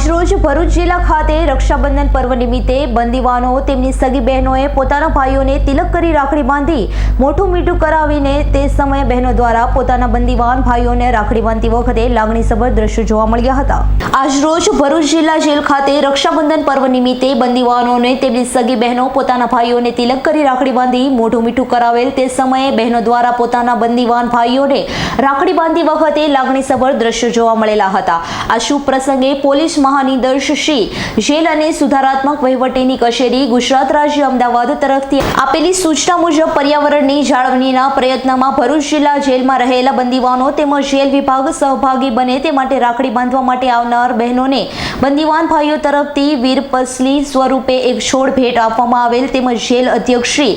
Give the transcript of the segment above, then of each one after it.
આજરોજ ભરૂચ જિલ્લા ખાતે રક્ષાબંધન પર્વ નિમિત્તે બંદીવાનો તેમની સગી બહેનોએ પોતાના ભાઈઓને તિલક કરી રાખડી બાંધી મોટું મીઠું કરાવીને તે સમયે બહેનો દ્વારા પોતાના બંદીવાન ભાઈઓને રાખડી બાંધતી વખતે લાગણીસભર દ્રશ્યો જોવા મળ્યા હતા. આજરોજ ભરૂચ જિલ્લા જેલ ખાતે રક્ષાબંધન પર્વ નિમિત્તે બંદીવાનોને તેમની સગી બહેનો પોતાના ભાઈઓને તિલક કરી રાખડી બાંધી મોઢું મીઠું કરાવેલ તે સમયે બહેનો દ્વારા પોતાના બંદીવાન ભાઈઓને રાખડી બાંધતી વખતે લાગણીસભર દ્રશ્યો જોવા મળેલા હતા. આ શુભ પ્રસંગે પોલીસ મહાનિર્દેશ જેલ અને સુધારાત્મક વહીવટીની કચેરી ગુજરાત રાજ્ય અમદાવાદ તરફથી આપેલી સૂચના મુજબ પર્યાવરણની જાળવણીના પ્રયત્નમાં ભરૂચ જિલ્લા જેલમાં રહેલા બંદીવાનો તેમજ જેલ વિભાગ સહભાગી બને તે માટે રાખડી બાંધવા માટે આવનાર બહેનોને બંદીવાન ભાઈઓ તરફથી વીરપસલી સ્વરૂપે એક છોડ ભેટ આપવામાં આવેલ તેમજ જેલ અધ્યક્ષ શ્રી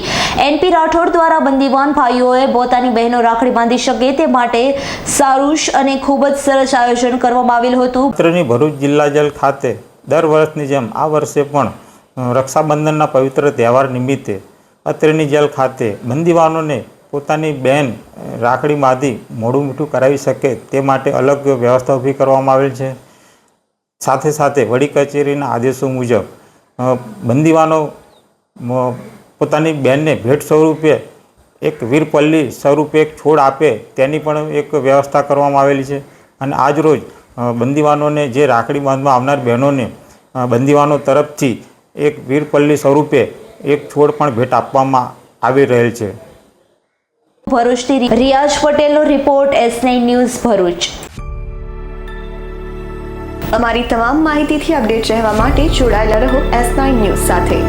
એનપી રાઠોડ દ્વારા બંદીવાન ભાઈઓએ પોતાની બહેનો રાખડી બાંધી શકે તે માટે સારુષ અને ખૂબ જ સરસ આયોજન કરવામાં આવેલ હતું. ભરૂચ જિલ્લા જેલ ખાતે દર વર્ષની જેમ આ વર્ષે પણ રક્ષાબંધનના પવિત્ર તહેવાર નિમિત્તે અત્રેની જેલ ખાતે બંદીવાનોને પોતાની બહેન રાખડી બાંધી મોઢું મીઠું કરાવી શકે તે માટે અલગ વ્યવસ્થા ઊભી કરવામાં આવેલ છે. સાથે સાથે વડી કચેરીના આદેશો મુજબ બંદીવાનો પોતાની બહેનને ભેટ સ્વરૂપે એક વીરપલ્લી સ્વરૂપે એક છોડ આપે તેની પણ એક વ્યવસ્થા કરવામાં આવેલી છે. અને આજરોજ બંદીવાનોને જે રાખડી બાંધવા આવનાર બહેનોને બંદીવાનો તરફથી એક વીરપલ્લી સ્વરૂપે એક છોડ પણ ભેટ આપવામાં આવી રહેલ છે. ભરૂચથી રિયાઝ પટેલનો report S nine news Bharuch. અમારી તમામ માહિતીથી અપડેટ રહેવા માટે જોડાયેલા રહો એસ નાઇન ન્યૂઝ સાથે.